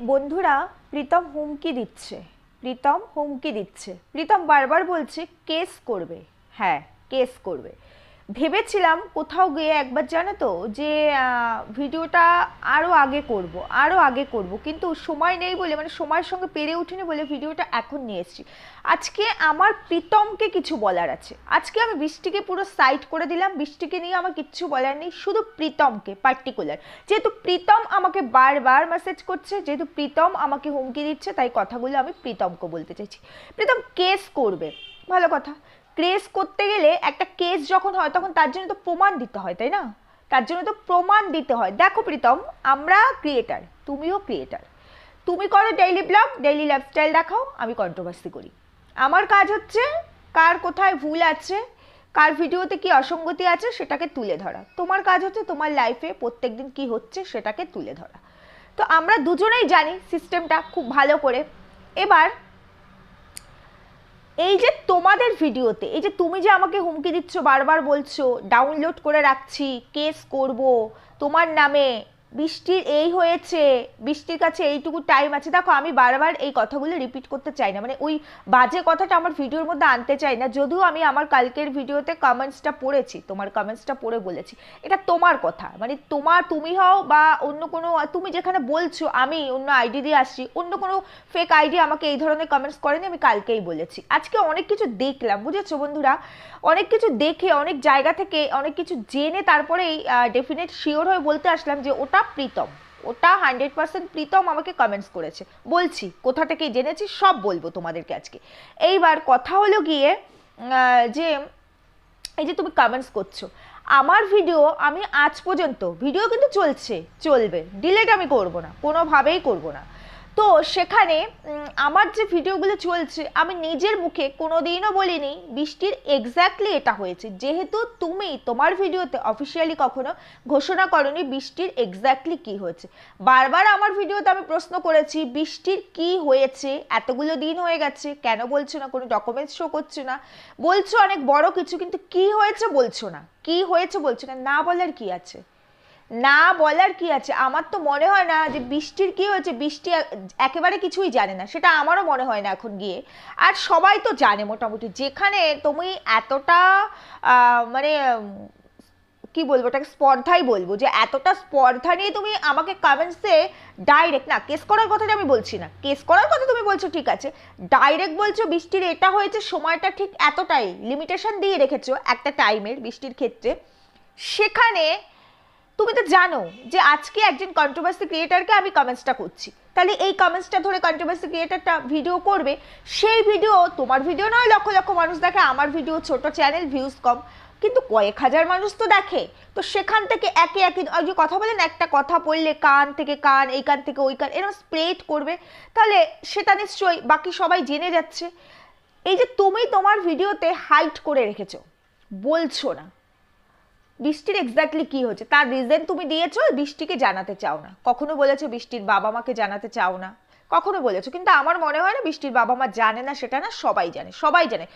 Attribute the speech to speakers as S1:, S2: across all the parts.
S1: বন্ধুরা, প্রীতম হুমকি দিচ্ছে। প্রীতম হুমকি দিচ্ছে। প্রীতম বারবার বলছে, কেস করবে। হ্যাঁ কেস করবে। ভেবেছিলাম কোথাও গিয়ে একবার, জানো তো, যে ভিডিওটা আরও আগে করব আরও আগে করব, কিন্তু সময় নেই বলে মানে সময়ের সঙ্গে পেরে উঠিনি বলে ভিডিওটা এখন নিয়ে এসেছি। আজকে আমার প্রীতমকে কিছু বলার আছে। আজকে আমি বৃষ্টিকে পুরো সাইড করে দিলাম, বৃষ্টিকে নিয়ে আমার কিচ্ছু বলার নেই, শুধু প্রীতমকে পার্টিকুলার যেহেতু প্রীতম আমাকে বারবার মেসেজ করছে, যেহেতু প্রীতম আমাকে হুমকি দিচ্ছে, তাই কথাগুলো আমি প্রীতমকে বলতে চাইছি। প্রীতম কেস করবে। ভালো কথা। কেস করতে গেলে একটা কেস যখন হয়, তখন তার জন্য তো প্রমাণ দিতে হয়, তাই না? তার জন্য তো প্রমাণ দিতে হয়। দেখো প্রীতম, আমরা ক্রিয়েটার তুমিও ক্রিয়েটার তুমি করো ডেইলি ব্লগ ডেইলি লাইফস্টাইল দেখাও, আমি কন্ট্রোভার্সি করি। আমার কাজ হচ্ছে কার কোথায় ভুল আছে, কার ভিডিওতে কি অসঙ্গতি আছে, সেটাকে তুলে ধরা। তোমার কাজ হচ্ছে তোমার লাইফে প্রত্যেকদিন কি হচ্ছে, সেটাকে তুলে ধরা। তো আমরা দুজনেই জানি সিস্টেমটা খুব ভালো করে। এবার এই যে তোমাদের ভিডিওতে, এই যে তুমি যে আমাকে হুমকি দিচ্ছ, বারবার বলছো ডাউনলোড করে রাখছি কেস করব, তোমার নামে বৃষ্টির এই হয়েছে, বৃষ্টির কাছে এইটুকু টাইম আছে। দেখো, আমি বারবার এই কথাগুলো রিপিট করতে চাই না। মানে ওই বাজে কথাটা আমার ভিডিওর মধ্যে আনতে চাই না। যদিও আমি আমার কালকের ভিডিওতে কমেন্টসটা পড়েছি, তোমার কমেন্টসটা পড়ে বলেছি। এটা তোমার কথা। মানে তোমার তুমি হও বা অন্য কোনো, তুমি যেখানে বলছো, আমি অন্য আইডি দিয়ে আসছি, অন্য কোনো ফেক আইডি আমাকে এই ধরনের কমেন্টস করেনি, আমি কালকেই বলেছি। আজকে অনেক কিছু দেখলাম, বুঝেছ বন্ধুরা? অনেক কিছু দেখে, অনেক জায়গা থেকে অনেক কিছু জেনে তারপরেই ডেফিনেট শিওর হয়ে বলতে আসলাম যে ওটা প্রীতম। ওটা হান্ড্রেড পার্সেন্ট প্রীতম আমাকে কমেন্টস করেছে। বলছি, কোথা থেকে জেনেছি, সব বলব তোমাদেরকে আজকে। এইবার কথা হলো গিয়ে যে, এই যে তুমি কমেন্টস করছ, আমার ভিডিও আমি আজ পর্যন্ত ভিডিও কিন্তু চলছে, চলবে ডিলেট আমি করব না, কোনোভাবেই করব না। তো সেখানে আমার যে ভিডিওগুলো চলছে, আমি নিজের মুখে কোনোদিনও বলিনি বৃষ্টির এক্স্যাক্টলি এটা হয়েছে। যেহেতু তুমি তোমার ভিডিওতে অফিসিয়ালি কখনো ঘোষণা করনি বৃষ্টির এক্স্যাক্টলি কি হয়েছে। বারবার আমার ভিডিওতে আমি প্রশ্ন করেছি, বৃষ্টির কি হয়েছে? এতগুলো দিন হয়ে গেছে, কেন বলছো না? কোনো ডকুমেন্টস শো করছ না? বলছো অনেক বড় কিছু, কিন্তু কি হয়েছে বলছো না। কি হয়েছে বলছো না? না বলার কি আছে? না বলার কি আছে? আমার তো মনে হয় না যে বৃষ্টির কি হয়েছে, বৃষ্টি একেবারে কিছুই জানে না। সেটা আমারও মনে হয় না এখন গিয়ে। আর সবাই তো জানে মোটামুটি। যেখানে তুমি এতটা মানে কি বলব, ওটাকে স্পর্ধাই বলব যে এতটা স্পর্ধা নিয়ে তুমি আমাকে কমেন্টসে ডাইরেক্ট না কেস করার কথাটা আমি বলছি না। কেস করার কথা তুমি বলছো, ঠিক আছে। ডাইরেক্ট বলছো বৃষ্টির এটা হয়েছে, সময়টা ঠিক এতটাই লিমিটেশন দিয়ে রেখেছো একটা টাইমের বৃষ্টির ক্ষেত্রে। সেখানে তুমি তো জানো যে আজকে একজন কন্ট্রোভার্সি ক্রিয়েটারকে আমি কমেন্টসটা করছি। তাহলে এই কমেন্টসটা ধরে কন্ট্রোভার্সি ক্রিয়েটারটা ভিডিও করবে, সেই ভিডিও তোমার ভিডিও নয়, লক্ষ লক্ষ মানুষ দেখে, আমার ভিডিও ছোট চ্যানেল ভিউজ কম। কিন্তু কয়েক হাজার মানুষ তো দেখে। তো সেখান থেকে একে একে ওই যে কথা বলেন, একটা কথা বললে কান থেকে কান, এই কান থেকে ওই কান এরকম স্প্রেড করবে। তাহলে সেটা নিশ্চয়ই, বাকি সবাই জেনে যাচ্ছে। এই যে তুমি তোমার ভিডিওতে হাইট করে রেখেছো, বলছো না। বৃষ্টির এক্স্যাক্টলি কি হচ্ছে? তার রিজন তুমি দিয়েছ বৃষ্টিকে জানাতে চাও না। কখনো বলেছ বৃষ্টির বাবা মাকে জানাতে চাও না। কখনো বলেছ, কিন্তু আমার মনে হয় না বৃষ্টির বাবা মা জানে না, সেটা না সবাই জানে সবাই জানে।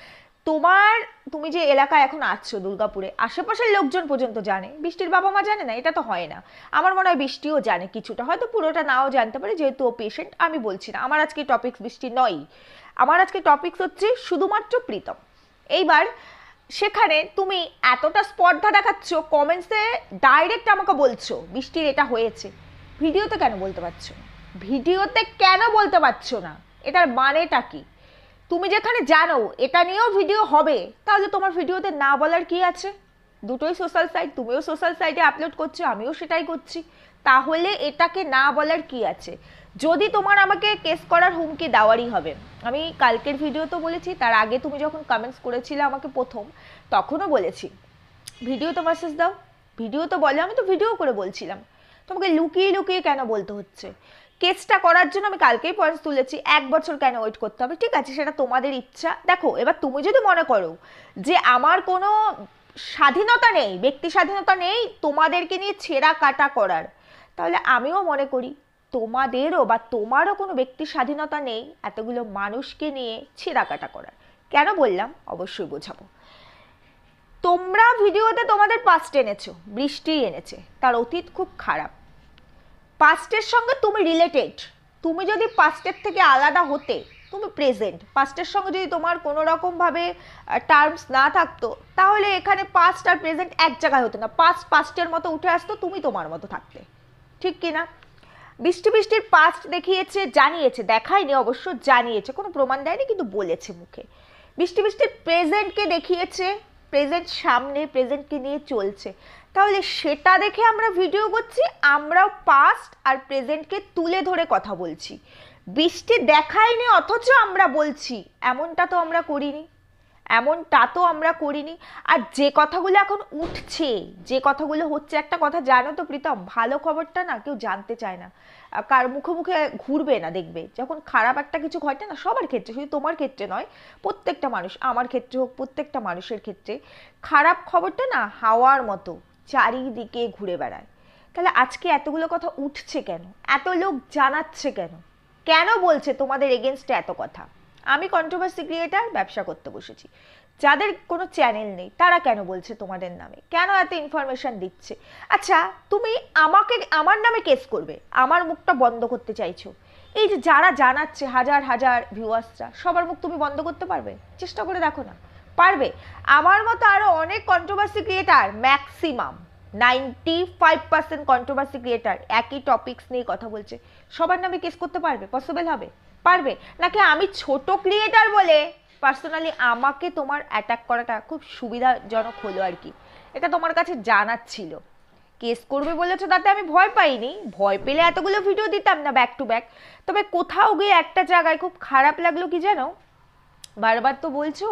S1: তোমার, তুমি যে এলাকায় এখন আছো দুর্গাপুরে, আশেপাশের লোকজন পর্যন্ত জানে, বৃষ্টির বাবা মা জানে না, এটা তো হয় না। আমার মনে হয় বৃষ্টিও জানে কিছুটা, হয়তো পুরোটা নাও জানতে পারে, যেহেতু ও পেশেন্ট আমি বলছি না। আমার আজকে টপিক বৃষ্টি নয় আমার আজকে টপিকস হচ্ছে শুধুমাত্র প্রীতম। এইবার সেখানে তুমি এতটা স্পর্ধা দেখাচ্ছ কমেন্টসে ডাইরেক্ট আমাকে বলছো, বৃষ্টির এটা হয়েছে। ভিডিওতে কেন বলতে পারছ ভিডিওতে কেন বলতে পারছ না? এটার মানেটা কি? তুমি যেখানে জানো এটা নিয়েও ভিডিও হবে, তাহলে তোমার ভিডিওতে না বলার কি আছে? দুটোই সোশ্যাল সাইট তুমিও সোশ্যাল সাইটে আপলোড করছ, আমিও সেটাই করছি। তাহলে এটাকে না বলার কি আছে? যদি তোমার আমাকে কেস করার হুমকি দেওয়ারই হবে। আমি কালকের ভিডিও তো বলেছি, তার আগে তুমি যখন কমেন্টস করেছিলে আমাকে প্রথম, তখনও বলেছি। ভিডিও তো মেসেজ দাও ভিডিও তো বলে, আমি তো ভিডিও করে বলছিলাম। তোমাকে লুকিয়ে লুকিয়ে কেন বলতে হচ্ছে? কেসটা করার জন্য আমি কালকেই পয়েন্টস তুলেছি, এক বছর কেন ওয়েট করতে হবে? ঠিক আছে, সেটা তোমাদের ইচ্ছা। দেখো, এবার তুমি যদি মনে করো যে আমার কোনো স্বাধীনতা নেই, ব্যক্তি স্বাধীনতা নেই, তোমাদেরকে নিয়ে ছেঁড়া কাটা করার। তাহলে আমিও মনে করি, তোমাদেরও বা তোমারও কোনো ব্যক্তি স্বাধীনতা নেই এতগুলো মানুষকে নিয়ে ছেঁড়া কাটা করার। কেন বললাম? অবশ্যই বোঝাবো। তোমরা ভিডিওতে তোমাদের পাস্ট এনেছো, বৃষ্টি এনেছে, তার অতীত খুব খারাপ। পাস্টের সঙ্গে তুমি রিলেটেড তুমি যদি পাস্টের থেকে আলাদা হতে তুমি প্রেজেন্ট পাস্টের সঙ্গে যদি তোমার কোনো রকমভাবে টার্মস না থাকতো, তাহলে এখানে পাস্ট আর প্রেজেন্ট এক জায়গায় হতো না। পাস্ট পাস্টের মতো উঠে আসতো, তুমি তোমার মতো থাকতে। ঠিক কি না? বৃষ্টি বৃষ্টির পাস্ট দেখিয়েছে, জানিয়েছে, দেখায়নি অবশ্য, জানিয়েছে। কোনো প্রমাণ দেয়নি, কিন্তু বলেছে মুখে। বৃষ্টি বৃষ্টির প্রেজেন্টকে দেখিয়েছে প্রেজেন্ট সামনে প্রেজেন্টকে নিয়ে চলছে। তাহলে সেটা দেখে আমরা ভিডিও করছি, আমরাও পাস্ট আর প্রেজেন্টকে তুলে ধরে কথা বলছি। বৃষ্টি দেখায়নি, অথচ আমরা বলছি, এমনটা তো আমরা করিনি, এমনটা তো আমরা করিনি। আর যে কথাগুলো এখন উঠছে, যে কথাগুলো হচ্ছে, একটা কথা জানো তো প্রীতম, ভালো খবরটা না কেউ জানতে চায় না। কার মুখে মুখে ঘুরবে না, দেখবে। যখন খারাপ একটা কিছু ঘটে না, সবার ক্ষেত্রে, শুধু তোমার ক্ষেত্রে নয়, প্রত্যেকটা মানুষ, আমার ক্ষেত্রে হোক, প্রত্যেকটা মানুষের ক্ষেত্রে, খারাপ খবরটা না হাওয়ার মতো চারিদিকে ঘুরে বেড়ায়। তাহলে আজকে এতগুলো কথা উঠছে কেন? এত লোক জানাচ্ছে কেন? কেন বলছে তোমাদের এগেনস্টে এত কথা? আমি কন্ট্রোভার্সি ক্রিয়েটার ব্যবসা করতে বসেছি। যাদের কোনো চ্যানেল নেই, তারা কেন বলছে তোমাদের নামে? কেন এত ইনফরমেশন দিচ্ছে? আচ্ছা তুমি আমাকে, আমার নামে কেস করবে, আমার মুখটা বন্ধ করতে চাইছো। এই যে যারা জানাচ্ছে, হাজার হাজার ভিউয়ার্সরা সবার মুখ তুমি বন্ধ করতে পারবে? চেষ্টা করে দেখো না। পারবে? আমার মতো আরও অনেক controversy creator maximum ninety five percent controversy creator একই টপিকস নিয়ে কথা বলছে। সবার নামে কেস করতে পারবে? পসিবল হবে? পারবে? নাকি আমি ছোট ক্রিয়েটার বলে পার্সোনালি আমাকে তোমার অ্যাটাক করাটা খুব সুবিধাজনক হলো আর কি? এটা তোমার কাছে জানার ছিল। কেস করবে বলেছ, তাতে আমি ভয় পাইনি। ভয় পেলে এতগুলো ভিডিও দিতাম না ব্যাক টু ব্যাক তবে কোথাও গিয়ে একটা জায়গায় খুব খারাপ লাগল কি জানো? বারবার তো বলছো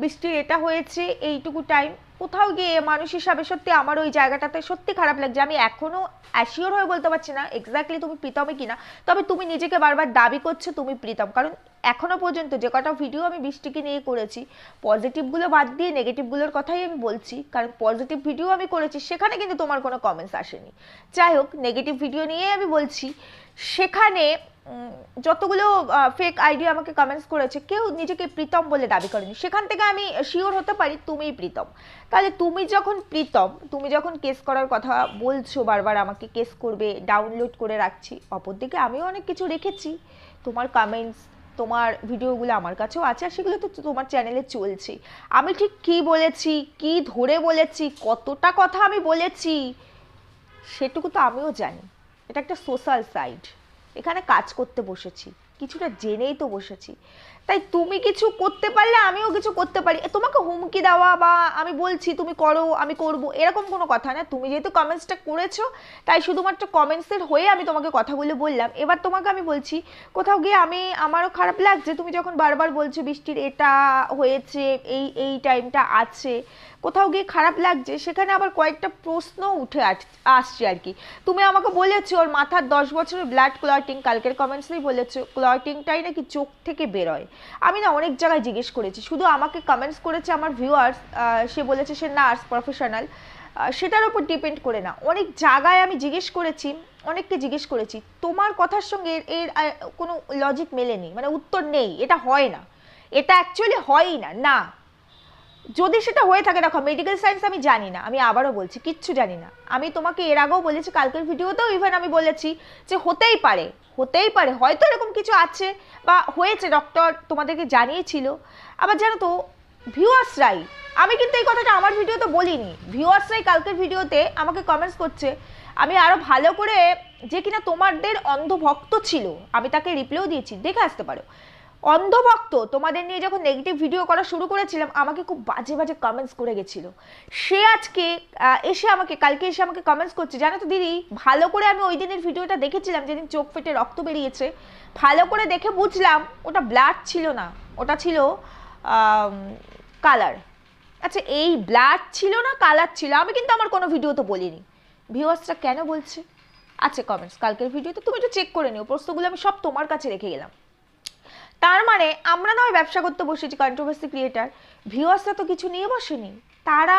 S1: বৃষ্টির এটা হয়েছে, এইটুকু টাইম কোথাও গিয়ে মানুষ হিসাবে সত্যি আমার ওই জায়গাটাতে সত্যি খারাপ লাগছে। আমি এখনও অ্যাসিওর হয়ে বলতে পারছি না এক্স্যাক্টলি তুমি প্রীতমে কিনা। তবে তুমি নিজেকে বারবার দাবি করছ তুমি প্রীতম। কারণ এখনও পর্যন্ত যে কটা ভিডিও আমি বৃষ্টিকে নিয়ে করেছি পজিটিভগুলো বাদ দিয়ে নেগেটিভগুলোর কথাই আমি বলছি। কারণ পজিটিভ ভিডিও আমি করেছি, সেখানে কিন্তু তোমার কোনো কমেন্টস আসেনি। যাই হোক নেগেটিভ ভিডিও নিয়ে আমি বলছি, সেখানে যতগুলো ফেক আইডিয়া আমাকে কমেন্টস করেছে, কেউ নিজেকে প্রীতম বলে দাবি করেনি। সেখান থেকে আমি শিওর হতে পারি তুমিই প্রীতম। তাহলে তুমি যখন প্রীতম, তুমি যখন কেস করার কথা বলছো বারবার আমাকে কেস করবে ডাউনলোড করে রাখছি, অপরদিকে আমিও অনেক কিছু রেখেছি। তোমার কমেন্টস তোমার ভিডিওগুলো আমার কাছেও আছে আর সেগুলো তো তোমার চ্যানেলে চলছে। আমি ঠিক কি বলেছি, কি ধরে বলেছি, কতটা কথা আমি বলেছি, সেটুকু তো আমিও জানি। এটা একটা সোশ্যাল সাইট এখানে কাজ করতে বসেছি। কিছুটা জেনেই তো বসেছি। তাই তুমি কিছু করতে পারলে আমিও কিছু করতে পারি। তোমাকে হুমকি দেওয়া বা আমি বলছি, তুমি করো, আমি করব, এরকম কোনো কথা না। তুমি যেহেতু কমেন্টসটা করেছ, তাই শুধুমাত্র কমেন্টসের হয়ে আমি তোমাকে কথাগুলো বললাম। এবার তোমাকে আমি বলছি, কোথাও গিয়ে আমি, আমারও খারাপ লাগছে। তুমি যখন বারবার বলছো বৃষ্টির এটা হয়েছে, এই এই টাইমটা আছে, কোথাও গিয়ে খারাপ লাগছে, সেখানে আবার কয়েকটা প্রশ্ন উঠে আস- আসছে আর কি। তুমি আমাকে বলেছ, ওর মাথার দশ বছরের ব্লাড ক্লটিং কালকের কমেন্টসেই বলেছ ক্লটিংটাই নাকি চোখ থেকে বেরোয়। আমি না অনেক জায়গায় জিজ্ঞেস করেছি। শুধু আমাকে কমেন্টস করেছে আমার ভিউয়ার্স সে বলেছে সে নার্স প্রফেশনাল সেটার উপর ডিপেন্ড করে না। অনেক জায়গায় আমি জিজ্ঞেস করেছি, অনেককে জিজ্ঞেস করেছি, তোমার কথার সঙ্গে এর- কোনো লজিক মেলেনি মানে উত্তর নেই, এটা হয় না। এটা অ্যাকচুয়ালি হয়ই না না। যদি সেটা হয়ে থাকে, দেখো মেডিকেল সায়েন্স আমি জানি না, আমি আবারও বলছি, কিচ্ছু জানি না। আমি তোমাকে এর আগেও বলেছি, কালকের ভিডিওতেও ইভেন আমি বলেছি যে হতেই পারে হতেই পারে, হয়তো এরকম কিছু আছে বা হয়েছে ডক্টর তোমাদেরকে জানিয়েছিল। আবার জানো তো ভিউয়ার্সরাই আমি কিন্তু এই কথাটা আমার ভিডিওতে বলিনি। ভিউয়ার্সরাই কালকের ভিডিওতে আমাকে কমেন্টস করছে, আমি আরও ভালো করে যে কিনা তোমাদের অন্ধভক্ত ছিল, আমি তাকে রিপ্লাইও দিয়েছি, দেখে আসতে পারো। অন্ধভক্ত, তোমাদের নিয়ে যখন নেগেটিভ ভিডিও করা শুরু করেছিলাম, আমাকে খুব বাজে বাজে কমেন্টস করে গেছিল। সে আজকে এসে আমাকে, কালকে এসে আমাকে কমেন্টস করছে, জানো তো দিদি? ভালো করে আমি ওই দিনের ভিডিওটা দেখেছিলাম, যেদিন চোখ ফেটে রক্ত বেরিয়েছে। ভালো করে দেখে বুঝলাম, ওটা ব্লাড ছিল না। ওটা ছিল কালার আচ্ছা এই ব্লাড ছিল না কালার ছিল? আমি কিন্তু আমার কোনো ভিডিও তো বলিনি। ভিউয়ার্সরা কেন বলছে? আছে কমেন্টস কালকের ভিডিওতে তুমি একটু চেক করে নিও, প্রশ্নগুলো আমি সব তোমার কাছে রেখে গেলাম। তার মানে আমরা নয় ব্যবসা করতে বসেছি কন্ট্রোভার্সি ক্রিয়েটার ভিউয়ার্সরা তো কিছু নিয়ে বসেনি। তারা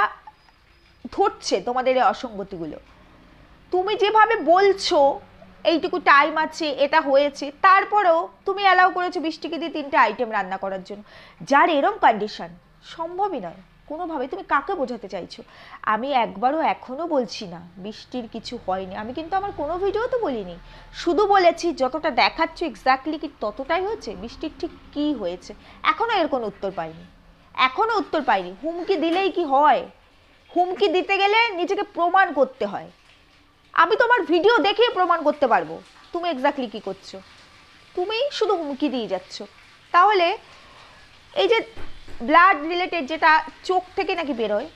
S1: ধরছে তোমাদের এই অসঙ্গতিগুলো। তুমি যেভাবে বলছো, এইটুকু টাইম আছে, এটা হয়েছে, তারপরেও তুমি অ্যালাউ করেছ বৃষ্টিকে দিয়ে তিনটে আইটেম রান্না করার জন্য। যার এরম কন্ডিশন সম্ভবই নয়। কোনোভাবে তুমি কাকে বোঝাতে চাইছো? আমি একবারও এখনও বলছি না, বৃষ্টির কিছু হয়নি। আমি কিন্তু আমার কোনো ভিডিওতে বলিনি। শুধু বলেছি, যতটা দেখাচ্ছ এক্স্যাক্টলি কি ততটাই হয়েছে, বৃষ্টির ঠিক কি হয়েছে। এখনও এর কোনো উত্তর পাইনি। এখনও উত্তর পাইনি। হুমকি দিলেই কি হয়? হুমকি দিতে গেলে নিজেকে প্রমাণ করতে হয়। আমি তোমার ভিডিও দেখেই প্রমাণ করতে পারব, তুমি এক্স্যাক্টলি কি করছ। তুমি শুধু হুমকি দিয়ে যাচ্ছ। তাহলে এই যে ব্লাড রিলেটেড যেটা চোখ থেকে নাকি বেরোয়,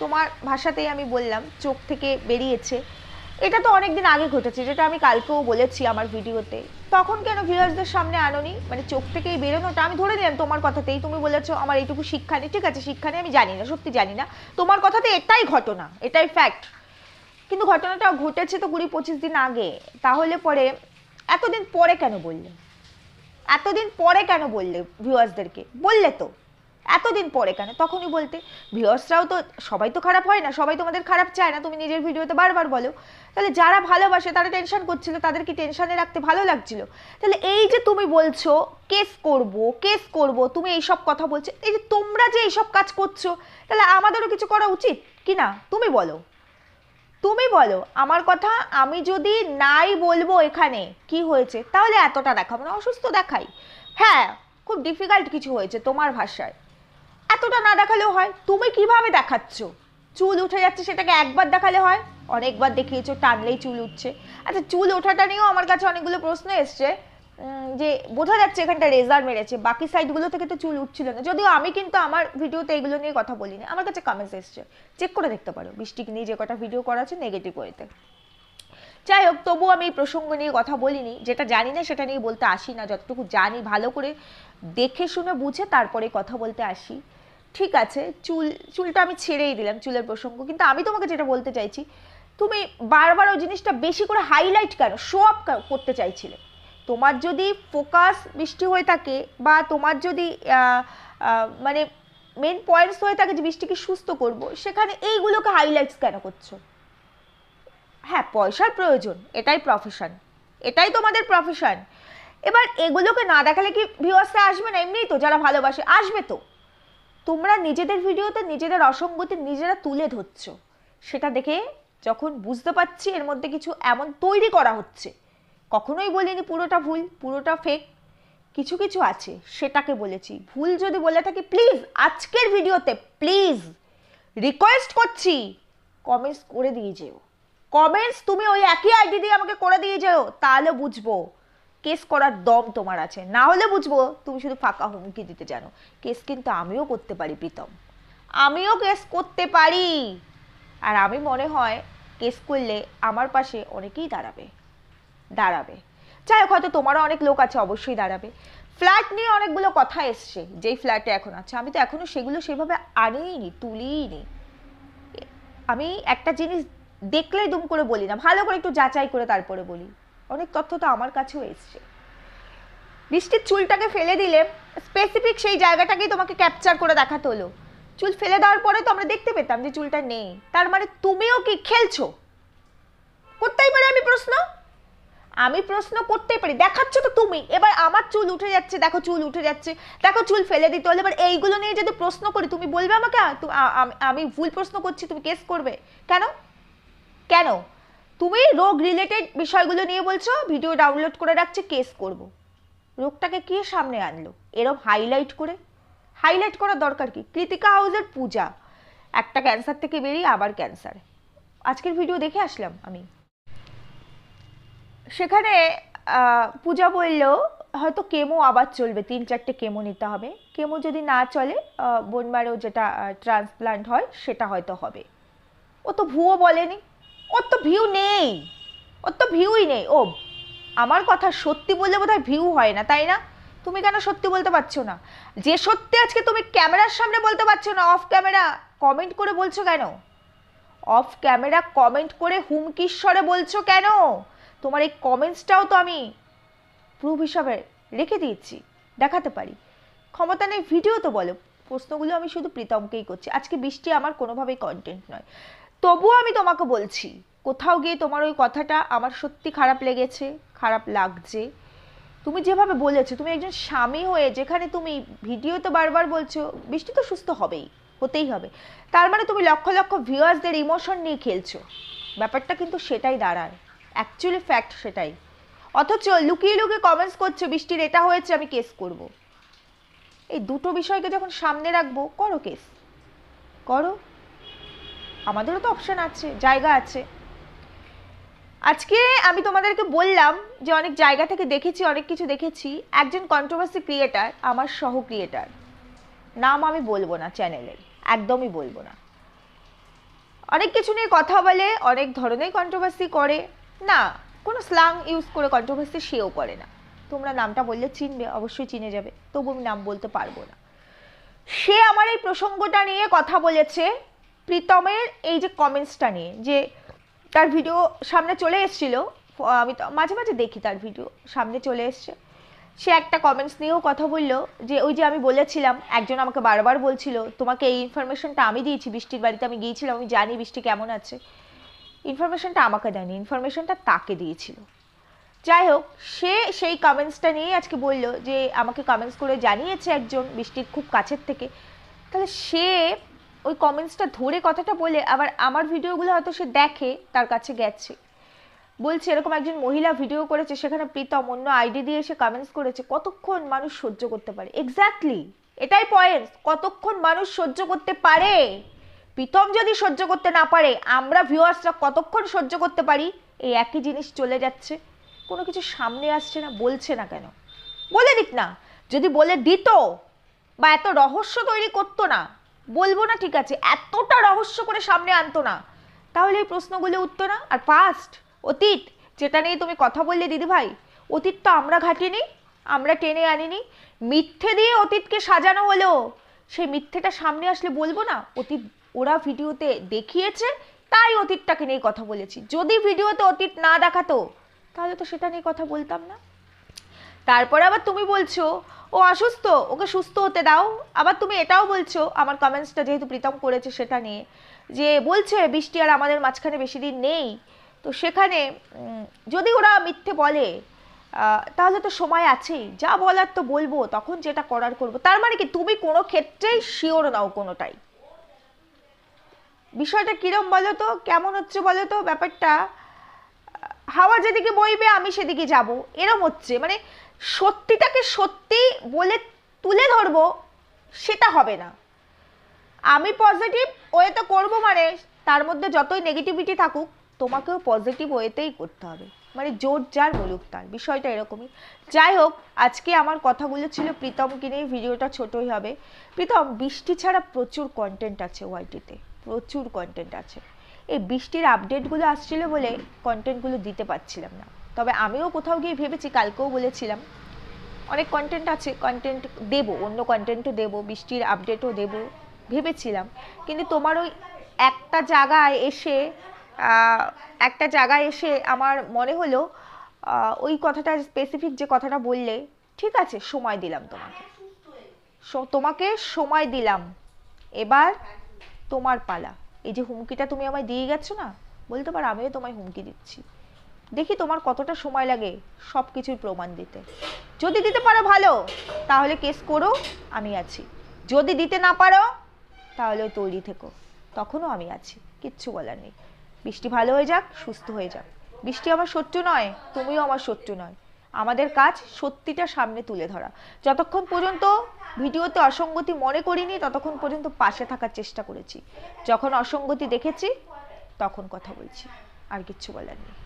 S1: তোমার ভাষাতেই আমি বললাম, চোখ থেকে বেরিয়েছে। এটা তো অনেক দিন আগে ঘটেছে, যেটা আমি কালকেও বলেছি আমার ভিডিওতে। তখন কেন ভিউয়ার্সদের সামনে আনোনি? মানে চোখ থেকেই বেরোনোটা, আমি ধরে নিলাম তোমার কথাতেই, তুমি বলেছ আমার এইটুকু শিক্ষা নেই, ঠিক আছে, শিক্ষা নেই, আমি জানি না, সত্যি জানি না। তোমার কথাতে এটাই ঘটনা, এটাই ফ্যাক্ট কিন্তু ঘটনাটা ঘটেছে তো কুড়ি পঁচিশ দিন আগে, তাহলে পরে, এতদিন পরে কেন বললে? এতদিন পরে কেন বললে ভিউয়ার্সদেরকে বললে তো। এতদিন পরে কেন? তখনই বলতে ভিউয়ার্সরাও তো, সবাই তো খারাপ হয় না, সবাই তোমাদের খারাপ চায় না, তুমি নিজের ভিডিওতে বারবার বলো। তাহলে যারা ভালোবাসে, তারা টেনশন করছিল, তাদেরকে টেনশনে রাখতে ভালো লাগছিল। তাহলে এই যে তুমি বলছো, কেস করব কেস করব, তুমি এইসব কথা বলছো, এই যে তোমরা যে এইসব কাজ করছ, তাহলে আমাদেরও কিছু করা উচিত? কি না? তুমি বলো। তুমি বলো, আমার কথা আমি যদি নাই বলব এখানে, কি হয়েছে? তাহলে এতটা দেখাবো না, অসুস্থ দেখাই। হ্যাঁ খুব ডিফিকাল্ট কিছু হয়েছে তোমার ভাষায়। এতটা না দেখালেও হয়, তুমি কীভাবে দেখাচ্ছ? চুল উঠে যাচ্ছে সেটাকে একবার দেখালে হয়? অনেকবার দেখিয়েছো, টানলেই চুল উঠছে। আচ্ছা চুল ওঠাটা নিয়েও আমার কাছে অনেকগুলো প্রশ্ন এসছে। যে বোঝা যাচ্ছে এখানটা রেজার মেরেছে, বাকি সাইডগুলো থেকে তো চুল উঠছিল না। যদিও আমি কিন্তু আমার ভিডিওতে এগুলো নিয়ে কথা বলিনি, আমার কাছে কমেন্টস এসছে। চেক করে দেখতে পারো বৃষ্টিকে নিয়ে যে কটা ভিডিও করা আছে নেগেটিভ ওয়েতে যাই হোক, তবুও আমি এই প্রসঙ্গ নিয়ে কথা বলিনি, যেটা জানি না সেটা নিয়ে বলতে আসি না, যতটুকু জানি ভালো করে দেখে শুনে বুঝে তারপরে কথা বলতে আসি। ঠিক আছে, চুল, চুলটা আমি ছেড়েই দিলাম চুলের প্রসঙ্গ, কিন্তু আমি তোমাকে যেটা বলতে চাইছি, তুমি বারবার ওই জিনিসটা বেশি করে হাইলাইট কেন শো আপ করতে চাইছিলে? তোমার যদি ফোকাস বৃষ্টি হয়ে থাকে বা তোমার যদি মানে মেন পয়েন্টস হয়ে থাকে যে বৃষ্টিকে সুস্থ করব, সেখানে এইগুলোকে হাইলাইটস কেন করছ? হ্যাঁ পয়সার প্রয়োজন, এটাই প্রফেশন এটাই তোমাদের প্রফেশন এবার এগুলোকে না দেখালে কি ভিউয়ার্সরা আসবে না? এমনিই তো যারা ভালোবাসে, আসবে তো। তোমরা নিজেদের ভিডিওতে নিজেদের অসঙ্গতি নিজেরা তুলে ধরছো। সেটা দেখে যখন বুঝতে পারছি এর মধ্যে কিছু এমন তৈরি করা হচ্ছে কখনোই বলিনি পুরোটা ভুল, পুরোটা ফেক কিছু কিছু আছে, সেটাকে বলেছি। ভুল যদি বলে থাকি প্লিজ আজকের ভিডিওতে প্লিজ রিকোয়েস্ট করছি। কমেন্টস করে দিয়ে যেও। কমেন্টস তুমি ওই একই আইডি দিয়ে আমাকে করে দিয়ে যেও, তাহলে বুঝব। কেস করার দম তোমার আছে। না হলে বুঝব, তুমি শুধু ফাঁকা হুমকি দিতে জানো। কেস কিন্তু আমিও করতে পারি, প্রীতম। আমিও কেস করতে পারি। আর আমি মনে হয় কেস করলে আমার পাশে অনেকেই দাঁড়াবে। দাঁড়াবে। যাই হোক হয়তো তোমারও অনেক লোক আছে, অবশ্যই দাঁড়াবে। ফ্ল্যাট নিয়ে অনেকগুলো কথা এসছে, যেই ফ্ল্যাটে এখন আছে। আমি তো এখনও সেগুলো সেভাবে আনিইনি, তুলিইনি। আমি একটা জিনিস দেখলেই দুম করে বলি না, ভালো করে একটু যাচাই করে তারপরে বলি। অনেক তথ্য তো আমার কাছেও এসছে। বৃষ্টির চুলটাকে ফেলে দিলে স্পেসিফিক সেই জায়গাটাকেই তোমাকে ক্যাপচার করে দেখাতে হলো। চুল ফেলে দেওয়ার পরে তো আমরা দেখতে পেতাম যে চুলটা নেই। তার মানে তুমিও কি খেলছো? করতেই পারি আমি প্রশ্ন? আমি প্রশ্ন করতেই পারি, দেখাচ্ছ তো তুমি। এবার আমার চুল উঠে যাচ্ছে, দেখো চুল উঠে যাচ্ছে, দেখো চুল ফেলে দিতে হলে। এবার এইগুলো নিয়ে যদি প্রশ্ন করি, তুমি বলবে আমাকে? আমি ভুল প্রশ্ন করছি, তুমি কেস করবে। কেন? কেন? তুমি রোগ রিলেটেড বিষয়গুলো নিয়ে বলছো ভিডিও ডাউনলোড করে রাখছে কেস করব। রোগটাকে কে সামনে আনলো? এরম হাইলাইট করে। হাইলাইট করার দরকার কি? কৃতিকা হাউসের পূজা। একটা ক্যান্সার থেকে বেরিয়ে আবার ক্যান্সার আজকের ভিডিও দেখে আসলাম আমি। সেখানে পূজা বলল হয়তো কেমো আবার চলবে, তিন চারটে কেমো নিতে হবে। কেমো যদি না চলে বোনমারও যেটা ট্রান্সপ্লান্ট হয়, সেটা হয়তো হবে। ও তো ভুয়ো বলেনি। ওর তো ভিউ নেই। ওর তো ভিউই নেই। ও, আমার কথা সত্যি বললে বোধহয় ভিউ হয় না, তাই না? তুমি কেন সত্যি বলতে পারছ না? যে সত্যি আজকে তুমি ক্যামেরার সামনে বলতে পারছ না অফ ক্যামেরা কমেন্ট করে বলছো কেন? অফ ক্যামেরা কমেন্ট করে হুমকিশ্বরে বলছো কেন? তোমার এই কমেন্টসটাও তো আমি প্রুফ হিসাবে রেখে দিয়েছি, দেখাতে পারি। ক্ষমতা নেই ভিডিও তো বলো। প্রশ্নগুলো আমি শুধু প্রীতমকেই করছি। আজকে বৃষ্টি আমার কোনোভাবেই কন্টেন্ট নয়। তবুও আমি তোমাকে বলছি, কোথাও গিয়ে তোমার ওই কথাটা আমার সত্যি খারাপ লেগেছে, খারাপ লাগছে। তুমি যেভাবে বলেছ, তুমি একজন স্বামী হয়ে যেখানে তুমি ভিডিওতে বারবার বলছো, বৃষ্টি তো সুস্থ হবেই, হতেই হবে। তার মানে তুমি লক্ষ লক্ষ ভিউয়ার্সদের ইমোশন নিয়ে খেলছো। ব্যাপারটা কিন্তু সেটাই দাঁড়ায়। অ্যাকচুয়ালি ফ্যাক্ট সেটাই। অথচ লুকিয়ে লুকিয়ে কমেন্টস করছ, বৃষ্টির, এটা হয়েছে, আমি কেস করব। এই দুটো বিষয়কে যখন সামনে রাখব, করো কেস করো। আমাদেরও তো অপশান আছে, জায়গা আছে। আজকে আমি তোমাদেরকে বললাম যে অনেক জায়গা থেকে দেখেছি, অনেক কিছু দেখেছি। একজন কন্ট্রোভার্সি ক্রিয়েটার আমার সহ ক্রিয়েটার নাম আমি বলব না চ্যানেলের একদমই বলব না। অনেক কিছু নিয়ে কথা বলে, অনেক ধরনের কন্ট্রোভার্সি করে। না, কোনো স্লাং ইউজ করে কন্ট্রোভার্সি সেও করে না। তোমরা নামটা বললে চিনবে, অবশ্যই চিনে যাবে, তবু আমি নাম বলতে পারব না। সে আমার এই প্রসঙ্গটা নিয়ে কথা বলেছে প্রীতমের এই যে কমেন্টসটা নিয়ে, যে তার ভিডিও সামনে চলে এসেছিল, আমি মাঝে মাঝে দেখি তার ভিডিও সামনে চলে এসছে। সে একটা কমেন্টস নিয়েও কথা বলল, যে ওই যে আমি বলেছিলাম, একজন আমাকে বারবার বলছিল, তোমাকে এই ইনফরমেশনটা আমি দিয়েছি, বৃষ্টির বাড়িতে আমি গিয়েছিলাম, আমি জানি বৃষ্টি কেমন আছে। ইনফরমেশনটা আমাকে দেয়নি ইনফরমেশনটা তাকে দিয়েছিল। যাই হোক সে সেই কমেন্টসটা নিয়েই আজকে বলল যে, আমাকে কমেন্টস করে জানিয়েছে একজন বৃষ্টির খুব কাছের থেকে। তাহলে সে ওই কমেন্টসটা ধরে কথাটা বলে, আবার আমার ভিডিওগুলো হয়তো সে দেখে, তার কাছে গেছে। বলছে, এরকম একজন মহিলা ভিডিও করেছে, সেখানে প্রীতম অন্য আইডি দিয়ে এসে কমেন্টস করেছে, কতক্ষণ মানুষ সহ্য করতে পারে? এক্স্যাক্টলি এটাই পয়েন্ট কতক্ষণ মানুষ সহ্য করতে পারে? প্রীতম যদি সহ্য করতে না পারে, আমরা ভিউয়ার্সরা কতক্ষণ সহ্য করতে পারি? এই একই জিনিস চলে যাচ্ছে। কোনো কিছু সামনে আসছে না, বলছে না কেন? বলে দিক না। যদি বলে দিত বা এত রহস্য তৈরি করতো না, বলব না ঠিক আছে, এতটা রহস্য করে সামনে আনতো না, তাহলে এই প্রশ্নগুলো উঠতো না? আর পাস্ট অতীত, যেটা নিয়ে তুমি কথা বললে দিদি ভাই অতীত তো আমরা ঘাটিনি, আমরা টেনে আনিনি। মিথ্যে দিয়ে অতীতকে সাজানো হলো সেই মিথ্যেটা সামনে আসলে বলব না? অতীত ওরা ভিডিওতে দেখিয়েছে, তাই অতীতটাকে নিয়ে কথা বলেছি। যদি ভিডিওতে অতীত না দেখাতো, তাহলে তো সেটা নিয়ে কথা বলতাম না। তারপরে আবার তুমি বলছো, ও অসুস্থ, ওকে সুস্থ হতে দাও। আবার তুমি এটাও বলছো, আমার কমেন্টসটা যেহেতু প্রীতম করেছে সেটা নিয়ে, যে বলছে, বৃষ্টি আর আমাদের মাঝখানে বেশি দিন নেই। তো সেখানে যদি ওরা মিথ্যে বলে তাহলে তো সময় আছেই। যা বলার তো বলব, তখন যেটা করার করব। তার মানে কি, তুমি কোনো ক্ষেত্রেই শিওর নাও কোনোটাই। বিষয়টা কিরম বলো তো কেমন হচ্ছে বলো তো ব্যাপারটা, হাওয়া যেদিকে বইবে, আমি সেদিকে যাব। এরম হচ্ছে। মানে সত্যিটাকে সত্যি বলে তুলে ধরবো, সেটা হবে না। আমি পজিটিভ ওয়েতে করব মানে তার মধ্যে যতই নেগেটিভিটি থাকুক, তোমাকেও পজিটিভ ওয়েতেই করতে হবে। মানে জোর যার বলুক তার, বিষয়টা এরকমই। যাই হোক, আজকে আমার কথাগুলো ছিল প্রীতমকে নিয়ে, ভিডিওটা ছোটই হবে। প্রীতম, বৃষ্টি ছাড়া প্রচুর কন্টেন্ট আছে ওয়াইটিতে প্রচুর কন্টেন্ট আছে। এই বৃষ্টির আপডেটগুলো আসছিল বলে কন্টেন্টগুলো দিতে পারছিলাম না। তবে আমিও কোথাও গিয়ে ভেবেছি, কালকেও বলেছিলাম, অনেক কন্টেন্ট আছে কন্টেন্ট দেবো, অন্য কন্টেন্টও দেবো, বৃষ্টির আপডেটও দেবো, ভেবেছিলাম। কিন্তু তোমার ওই একটা জায়গায় এসে একটা জায়গায় এসে আমার মনে হলো ওই কথাটা স্পেসিফিক যে কথাটা বললে, ঠিক আছে, সময় দিলাম তোমাকে। তোমাকে সময় দিলাম। এবার তোমার পালা। এই যে হুমকিটা তুমি আমায় দিয়ে গেছো না, বলতে পারো আমিও তোমায় হুমকি দিচ্ছি। দেখি তোমার কতটা সময় লাগে সব কিছুর প্রমাণ দিতে। যদি দিতে পারো ভালো, তাহলে কেস করো, আমি আছি। যদি দিতে না পারো, তাহলে তৈরি থেকো। তখনও আমি আছি, কিচ্ছু বলার নেই। বৃষ্টি ভালো হয়ে যাক, সুস্থ হয়ে যাক। বৃষ্টি আমার শত্রু নয়, তুমিও আমার শত্রু নয়। আমাদের কাজ সত্যিটা সামনে তুলে ধরা। যতক্ষণ পর্যন্ত ভিডিওতে অসঙ্গতি মনে করিনি, ততক্ষণ পর্যন্ত পাশে থাকার চেষ্টা করেছি। যখন অসঙ্গতি দেখেছি, তখন কথা বলছি। আর কিচ্ছু বলার নেই।